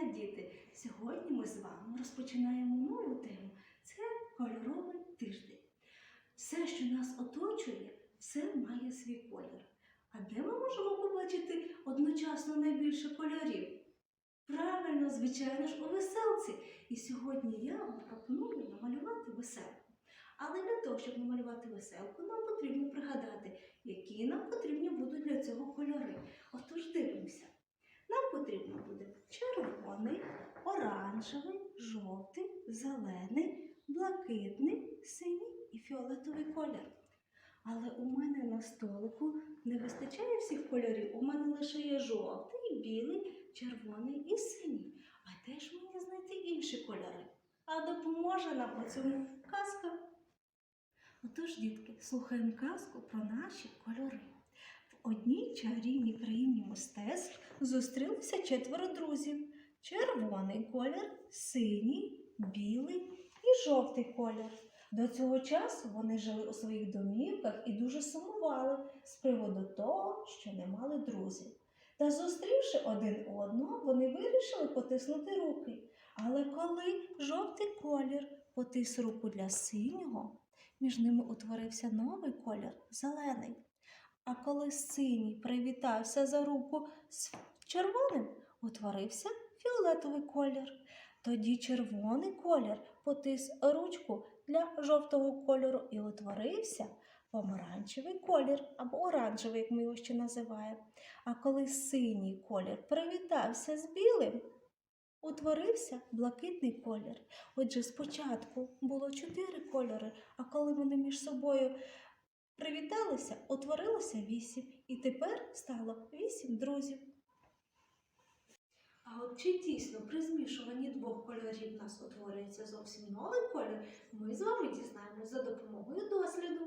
дня, діти! Сьогодні ми з вами розпочинаємо нову тему. Це кольоровий тиждень. Все, що нас оточує, все має свій колір. А де ми можемо побачити одночасно найбільше кольорів? Правильно, звичайно ж, у веселці. І сьогодні я вам пропоную намалювати веселку. Але для того, щоб намалювати веселку, нам потрібно пригадати, які нам потрібні будуть для цього кольори. Отож дивимося. Нам потрібно буде червоний, оранжевий, жовтий, зелений, блакитний, синій і фіолетовий колір. Але у мене на столику не вистачає всіх кольорів. У мене лише є жовтий, білий, червоний і синій. А де ж мені знайти інші кольори? А допоможе нам у цьому казка. Отож, дітки, слухаємо казку про наші кольори. В одній чарівній країні мистецтв зустрілися четверо друзів: червоний колір, синій, білий і жовтий колір. До цього часу вони жили у своїх домівках і дуже сумували з приводу того, що не мали друзів. Та зустрівши один одного, вони вирішили потиснути руки. Але коли жовтий колір потис руку для синього, між ними утворився новий колір зелений. А коли синій привітався за руку з червоним, утворився фіолетовий колір. Тоді червоний колір потис ручку для жовтого кольору і утворився помаранчевий колір або оранжевий, як ми його ще називаємо. А коли синій колір привітався з білим, утворився блакитний колір. Отже, спочатку було чотири кольори, а коли вони між собою привіталися, утворилося вісім, і тепер стало вісім друзів. А от чи дійсно при змішуванні двох кольорів у нас утворюється зовсім новий колір, ми з вами дізнаємося за допомогою досліду.